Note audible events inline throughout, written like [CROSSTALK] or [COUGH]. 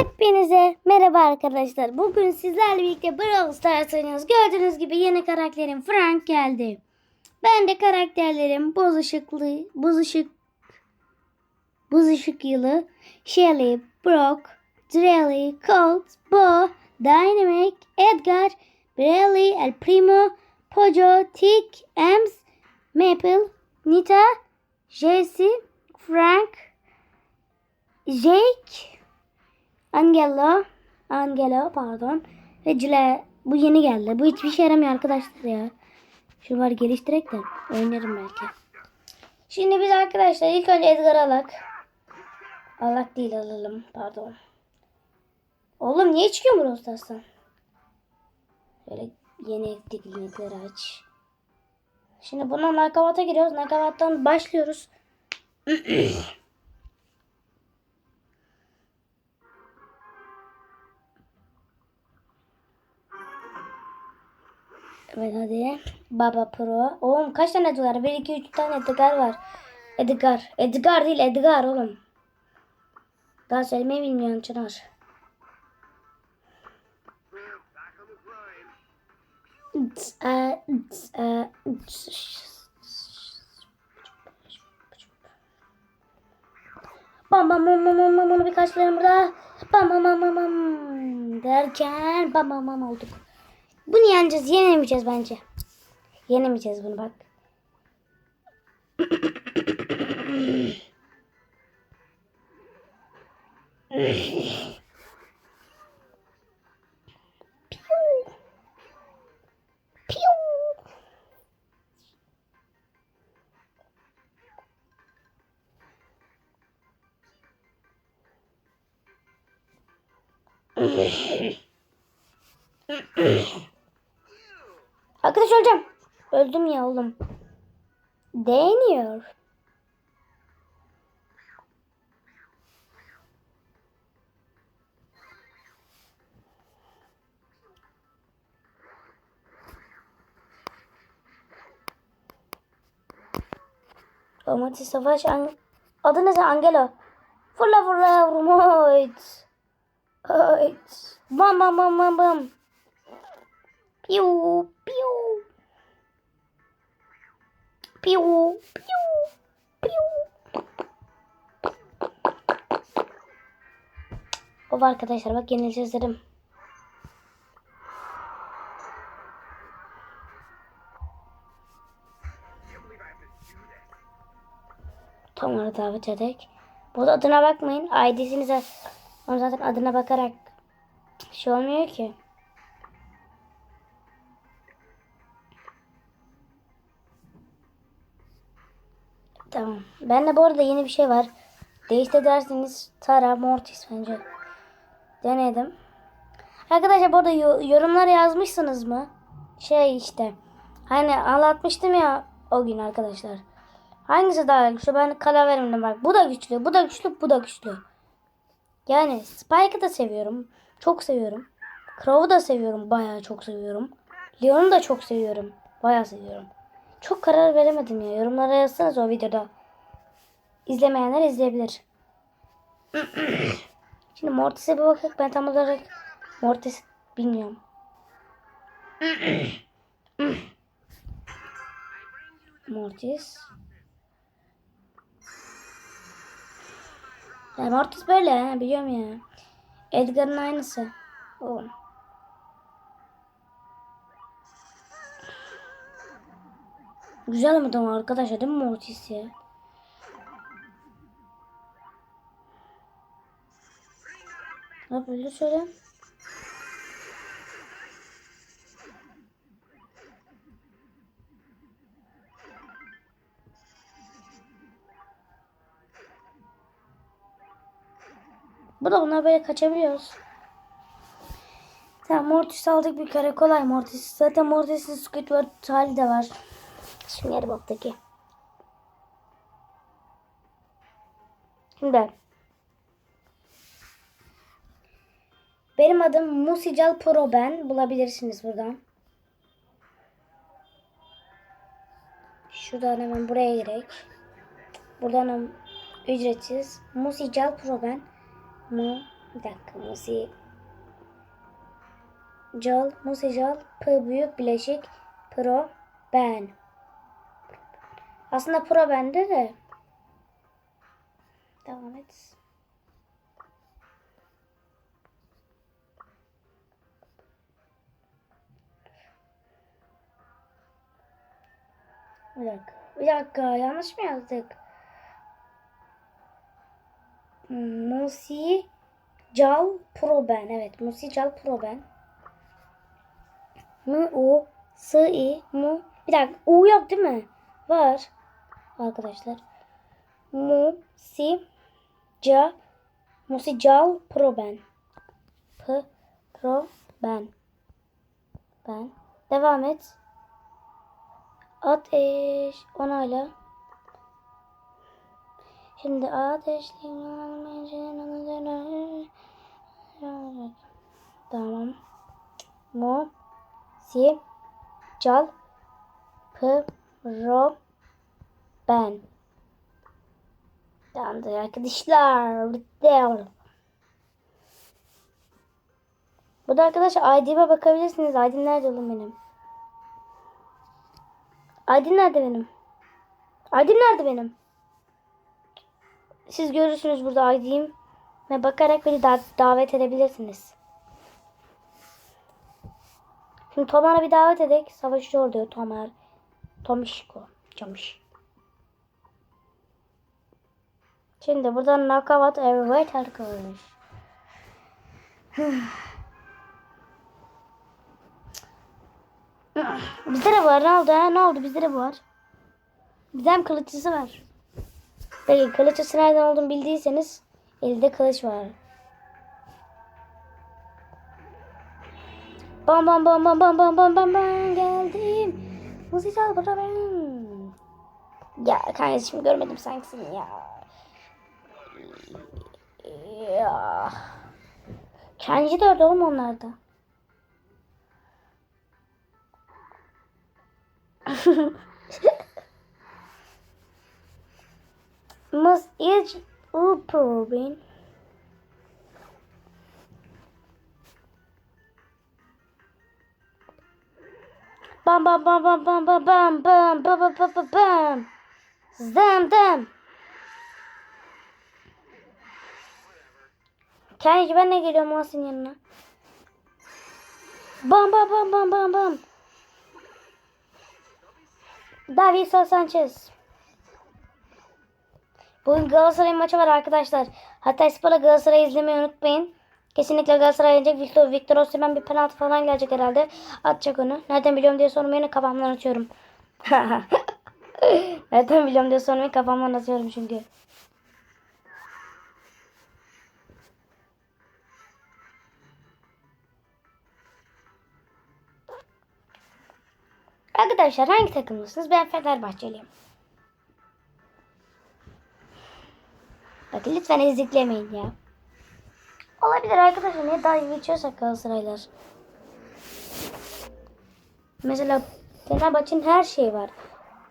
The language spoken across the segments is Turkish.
Hepinize merhaba arkadaşlar. Bugün sizlerle birlikte Brawl Stars oynuyoruz. Gördüğünüz gibi yeni karakterim Frank geldi. Ben de karakterlerim Buz Işıklı, Buz Işık, Buz Işık Yılı, Shelly, Brock, Drelly, Colt, Bo, Dynamic, Edgar, Brelly, El Primo, Pojo, Tick, Ems, Maple, Nita, Jesse, Frank, Jake, Angelo, Angelo pardon. Ve Cile bu yeni geldi. Bu hiçbir şey yaramıyor arkadaşlar ya. Şu var geliştirek de oynarım belki. Şimdi biz arkadaşlar ilk önce Edgar alak. Alak değil alalım pardon. Oğlum niye çıkıyor Brawl Stars'tan? Böyle yeni etkinlikleri aç. Şimdi bundan nakavata giriyoruz. Nakavattan başlıyoruz. [CLEARS THROAT] Evet hadi. Baba Pro. Oğlum kaç tane Edgar? 1, 2, 3 tane Edgar var. Edgar. Edgar değil Edgar oğlum. Daha söylemeyi bilmiyorum Çınar. Bam bam bam bam bam bam bam birkaç tane burada. Bam bam bam bam bam derken bam bam bam olduk. Bunu yeneceğiz. Yenemeyeceğiz bence. Yenemeyeceğiz bunu bak. Piu. [LAUGHS] Deniyor. Amati Savaş An Adı ne sen Angelo? Fırla fırla. Hayt. Bam bam bam bam bam. Piu. Piu piu piu. Of arkadaşlar bak yenileceğiz dedim. Onu davet edek. Bu adına bakmayın. ID'sini zaten, zaten adına bakarak şey olmuyor ki. Tamam. Ben de bu arada yeni bir şey var. Değişti derseniz Tara Mortis bence. Denedim. Arkadaşlar bu arada yo- yorumlar yazmışsınız mı? Şey işte. Hani anlatmıştım ya o gün arkadaşlar. Hangisi daha güçlü? Ben karar veremedim bak. Bu da güçlü, bu da güçlü, bu da güçlü. Yani Spike'ı da seviyorum. Çok seviyorum. Crow'u da seviyorum. Bayağı çok seviyorum. Leon'u da çok seviyorum. Bayağı seviyorum. Çok karar veremedim ya. Yorumlara yazsanız o videoda. İzlemeyenler izleyebilir. [CLEARS THROAT] Şimdi Mortis'e bir bakalım. Ben tam olarak Mortis bilmiyorum. [CLEARS THROAT] Mortis. Ya Mortis böyle biliyorum ya. Edgar'ın aynısı. Oğlum. Güzel adam arkadaşlar değil mi Mortis ya? Ne yapıyordu söyle. Bu da bunlar böyle kaçabiliyoruz. Tamam Mortis aldık bir kere kolay Mortis. Zaten Mortis'in Squidward hali de var. Boktaki. Şimdi benim adım Musical Pro ben. Bulabilirsiniz buradan. Şuradan hemen buraya girek. Buradan ücretsiz. Musical Pro ben. Mu Bir dakika Musi. Cal, Musi Cal, P büyük bileşik, Pro, ben. Aslında Pro bende de. Devam et. Bir dakika. Bir dakika. Yanlış mı yazdık? Musi Cal Pro ben. Evet. Musi Cal Pro ben. M U S I Mu. Bir dakika. U yok değil mi? Var. Arkadaşlar. Musi Ca Musi Cal Pro ben. Ben. Devam et. Ateş. Onayla. Şimdi ateşli Tamam. Mo si cal p ro ben. Tamamdır arkadaşlar. Bu da arkadaşlar ID'me bakabilirsiniz. ID nerede oğlum benim? Aydın nerede benim? Aydın nerede benim? Siz görürsünüz burada Aydın'ım. Ve bakarak beni da davet edebilirsiniz. Şimdi Tomar'a bir davet edek. Savaşçı orada Tomar. Tomişko. Tomiş. Şimdi buradan nakavat evet arkadaş. Bizde de var. Ne oldu ha? Ne oldu? Bizde de var. Bizde hem kılıççısı var. Peki kılıççısı nereden olduğunu bildiyseniz elinde kılıç var. Bam bam bam bam bam bam bam bam geldim. Nasıl çal burada benim. Ya kardeşim görmedim sanki ya. Ya. Kendi dört oğlum onlarda. [LAUGHS] Must each upper bin. Bam bam bam bam bam bam bam bam bam bam bam bam bam. Zam dam. Kendisi ben de geliyorum Muhsin yanına. Bam bam bam bam bam bam. Davison Sanchez. Bugün Galatasaray maçı var arkadaşlar. Hatay Spor'la Galatasaray'ı izlemeyi unutmayın. Kesinlikle Galatasaray yenecek. Victor, Victor Osimhen bir penaltı falan gelecek herhalde. Atacak onu. Nereden biliyorum diye sormayın kafamdan atıyorum. [LAUGHS] Nereden biliyorum diye sormayın kafamdan atıyorum çünkü. Arkadaşlar hangi takımlısınız? Ben Fenerbahçeliyim. Bakın lütfen eziklemeyin ya. Olabilir arkadaşlar. Niye daha iyi geçiyorsak Galatasaraylar. Mesela Fenerbahçe'nin her şeyi var.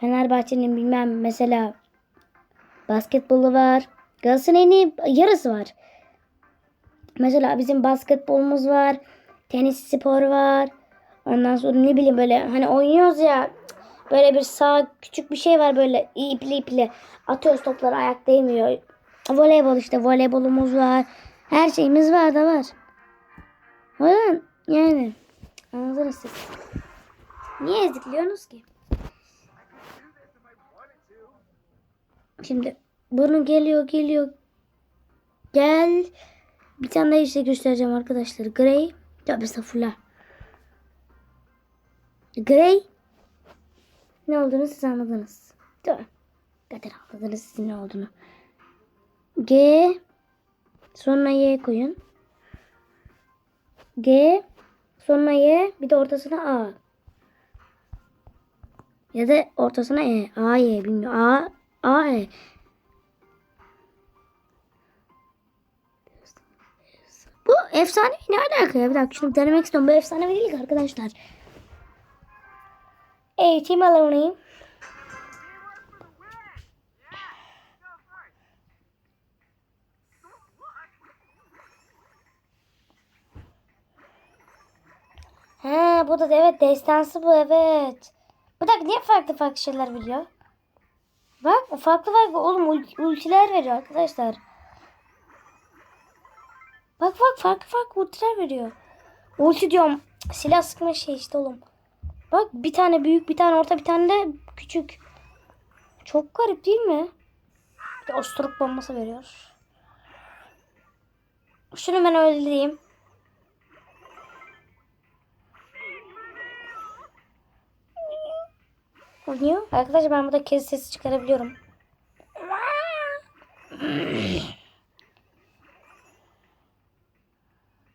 Fenerbahçe'nin bilmem mesela basketbolu var. Galatasaray'ın yarısı var. Mesela bizim basketbolumuz var. Tenis spor var. Ondan sonra ne bileyim böyle hani oynuyoruz ya böyle bir sağ küçük bir şey var böyle ipli ipli atıyoruz topları ayak değmiyor. Voleybol işte voleybolumuz var. Her şeyimiz var da var. O yüzden yani anladınız siz. Niye ezikliyorsunuz ki? Şimdi bunu geliyor geliyor. Gel. Bir tane daha işte göstereceğim arkadaşlar. Grey. Tabi estağfurullah. Grey. Ne olduğunu siz anladınız. Mi? Kadar anladınız sizin ne olduğunu. G. Sonra Y koyun. G. Sonra Y. Bir de ortasına A. Ya da ortasına E. A, Y bilmiyorum. A, A, E. Bu efsane ne alaka ya? Bir dakika şunu denemek istiyorum. Bu efsane değil arkadaşlar. Eğitim alanı. Bu da evet destansı bu evet. Bir dakika niye farklı farklı şeyler veriyor? Bak farklı farklı oğlum ul- ultiler veriyor arkadaşlar. Bak bak farklı farklı ultiler veriyor. Ulti diyorum silah sıkma şey işte oğlum. Bak bir tane büyük bir tane orta bir tane de küçük. Çok garip değil mi? Bir de osturuk bombası veriyor. Şunu ben öldüreyim. Oynuyor. Arkadaşlar ben burada kez sesi çıkarabiliyorum.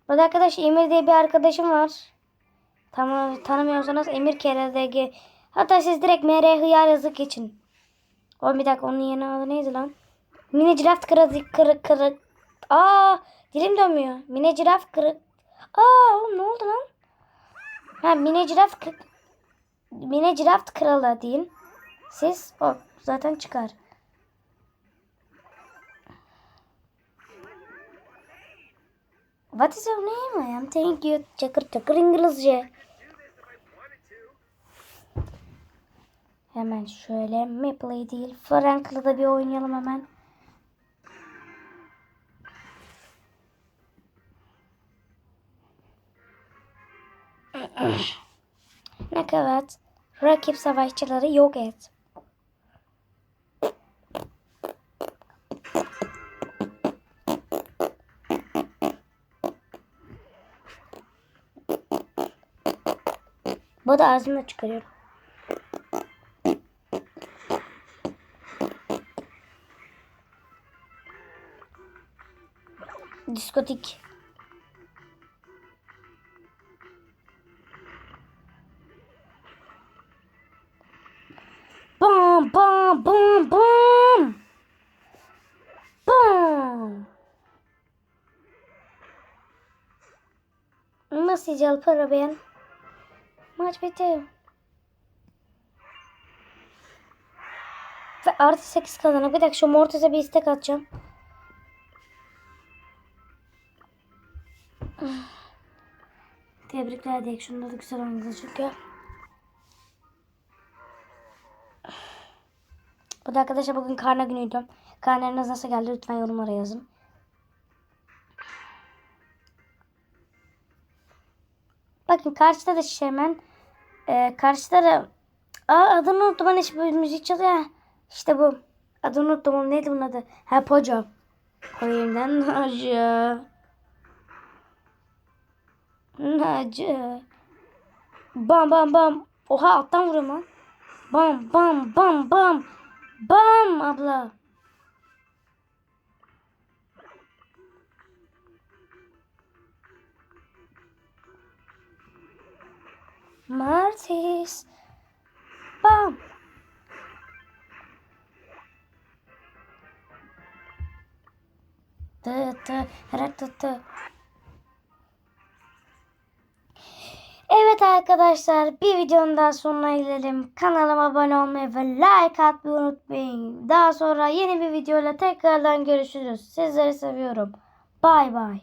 Burada arkadaş Emir diye bir arkadaşım var. Tamam tanımıyorsanız Emir KRDG. Hatta siz direkt MR hıyar yazık geçin. O bir dakika onun yeni adı neydi lan? Mini Giraffe kırık kırık kırık. Aa dilim dönmüyor. Mini Giraffe kırık. Aa oğlum ne oldu lan? Ha Mini Giraffe kırık. Mini Giraffe kralı deyin. Siz o zaten çıkar. What is your name? I am thank you. Çakır çakır İngilizce. Hemen şöyle Maple değil. Frank'la da bir oynayalım hemen. Nakavat. Rakip savaşçıları yok et. Bu da ağzımda çıkarıyorum. Diskotik. Para ben? Maç bitti. Ve artı 8 kazanır. Bir dakika şu Mortis'e bir istek atacağım. [SIGHS] Tebrikler Dek. Şunda da güzel oynadınız çünkü. Bu da arkadaşlar bugün karne günüydü. Karneleriniz nasıl geldi lütfen yorumlara yazın. Bakın karşıda da Şemen. Ee, karşıda da Aa adını unuttum. Hani böyle müzik çalıyor. İşte bu. Adını unuttum. Neydi bunun adı? Ha Poco. Koyundan Naci. [LAUGHS] Naci. Bam bam bam. Oha alttan vuruyorum lan. Bam bam bam bam. Bam abla. Martis. Bam. Tı tı hıra tı tı. Evet arkadaşlar bir videonun daha sonuna gelelim. Kanalıma abone olmayı ve like atmayı unutmayın. Daha sonra yeni bir videoyla tekrardan görüşürüz. Sizleri seviyorum. Bay bay.